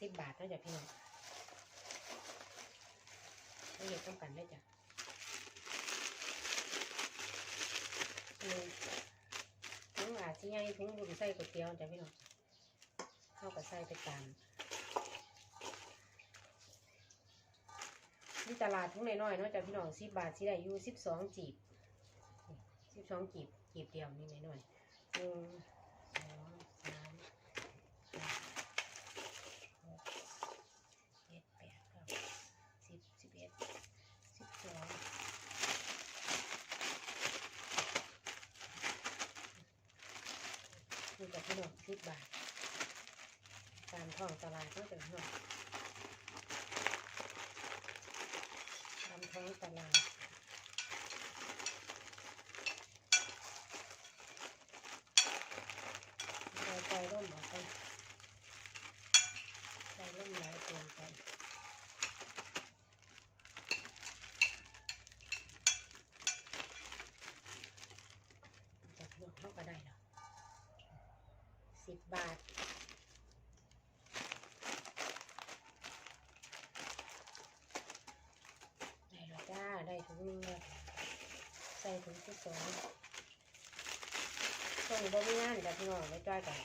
สิบบาทเนาะจ้ะพี่น้องไม่เห็นต้องกันได้จ้ะถุงอาจสิใหญ่ถุงบุญใส่ก๋วยเตี๋ยวจ้ะพี่น้องเข้ากับใส่ไปตามนี่ตลาดถุงน้อยๆเนาะจ้ะพี่น้องสิบบาทสิได้อยู่สิบสองจีบสิบสองจีบจีบเดียวนี่น้อยๆหนึ่งสองสามสี่หกเจ็ดแปดเก้าสิบสิบเอ็ดสิบสอง คือกับพี่น้องสิบบาท ตามท้องตลาดก็จะพี่น้องตามท้องตลาดใจร่มออกไปใจร่มหนไปจากลวกเขาก็ได้แล้ว สิบบาท ได้แล้วจ้า ได้ถุงนึงแล้วใส่ถุงที่สองส่งบ่มีงานจ้ะพี่น้องไม่จ้อยกัน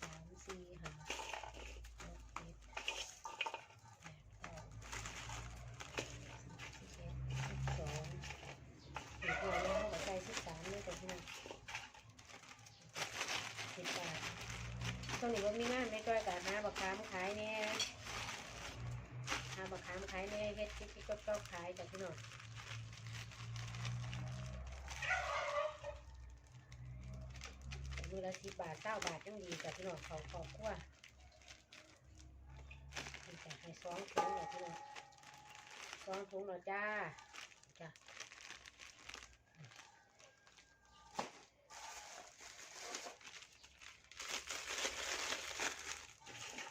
สามสี่ห้าหกเจ็ดแปดเก้าสิบสิบเอ็ดสิบสองถึงตัวนี้เขาก็ใส่สิบสามเลยจ้ะพี่น้องสิบบาท ช่วงนี้บ่มีงานไม่จ้อยกันหาบักขามขายแน่หาบักขามขายแน่เฮ็ดกิ๊กกิ๊กก๊อกๆขายจ้ะพี่น้องมือละสิบบาทเก้าบาทยังดีจ้ะพี่น้องเขาขอบคั่วนี่ให้สองถุงเลยพี่น้องสองถุงแล้วจ้าจ้ะ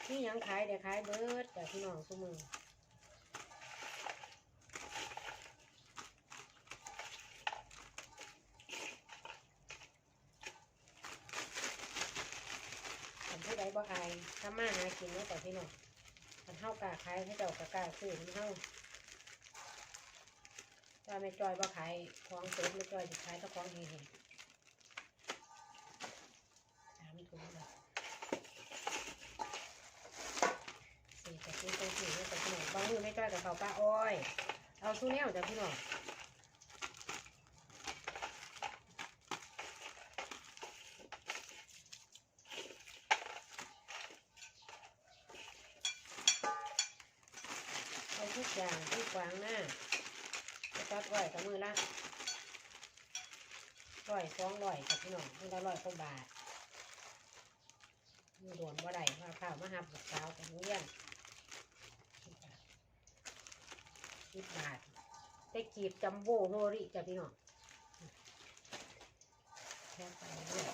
นี่ ยังขายเดี๋ยวขายเบิร์ดจ้ะพี่น้องสุมือผมผู้ใดบ่อายถ้ามาหากินเนาะจ้ะพี่น้องมันเท่ากาขายให้เจ้ากากาซื้อมันเท่าถ้าไม่จอยบ่ขายของเต็มไม่จอยจะขายแต่ของเฮงๆสามถุงเลยสี่กับสี่ตัวสี่แล้วจ้ะพี่น้ อยกับเขาป้าอ้อย เอาสู้แนวจ้ะพี่น้องเอาทุกอย่างที่ขวางหน้าจะตัดร้อยกับมือละร้อยสองร้อยกับพี่น้องมือละร้อยกว่าบาทมือรวมว่าได้ว่าข้าวมาหับกับสาวกับเลี้ยง สิบบาท ได้กีบจัมโบ้โนริจ้ะพี่น้องแค่ไปเรื่อย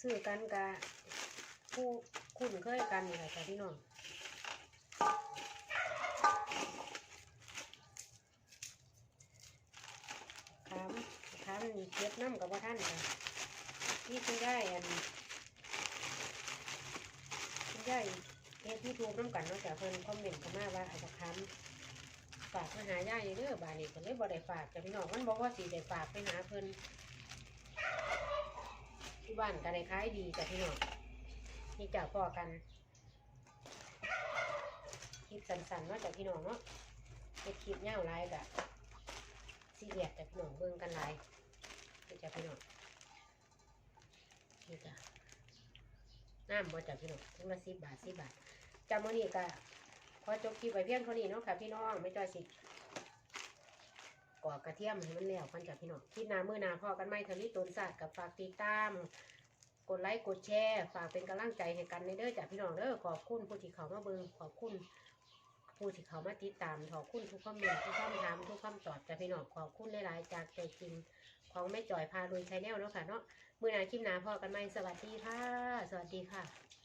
ซื้อกันกะผู้คุ้นเคยกันนี่แหละจ้ะพี่น้องขามขามเก็บน้ำกับว่าท่านค่ะนี่คุณได้อันคุณได้ เฮ็ดที่ถูกน้ำกันเนาะจากเพิ่นคอมเมนต์เข้ามาว่าอาบักขามฝากมาหาย่ายเด้อบานนี้ก็เลยบ่ได้ฝากจ้ะพี่น้องมันบอกว่าสิได้ฝากไปหาเพิ่นที่บ้านก็ได้ขายดีจ้ะพี่น้องนี่จะพ่อกันคลิปสั้นๆเนาะจากพี่น้องเนาะเฮ็ดคลิปยาลายกะสี่เหลี่ยจากพี่น้องเบิ่งกันลายนี่จากพี่น้องนี่จ้ะ น้ำบ่จากพี่น้องทุกละสิบบาทสิบบาทจำมื้อนี้ก็ขอจบคลิปไว้เพียงเท่านี้เนาะค่ะพี่น้องไม่จ้อยสิกอกระเทียมให้มันแล้วกันจากพี่น้องคลิปหน้ามื้อหนาพอกันไหมทะลิตนศาสตร์กับฝากติดตามกดไลค์กดแชร์ฝากเป็นกำลังใจให้กันในเด้อจากพี่น้องเด้อขอบคุณผู้ที่เขามาเบิ่งขอบคุณผู้ที่เขามาติดตามขอบคุณทุกคอมเมนต์ทุกคำถามทุกคำตอบจากพี่น้องขอบคุณหลายๆจากใจจริง ของแม่จอยพาลุยชาแนลเนาะค่ะเนาะมือหนาคลิปหนาพอกันไหมสวัสดีค่ะ สวัสดีค่ะ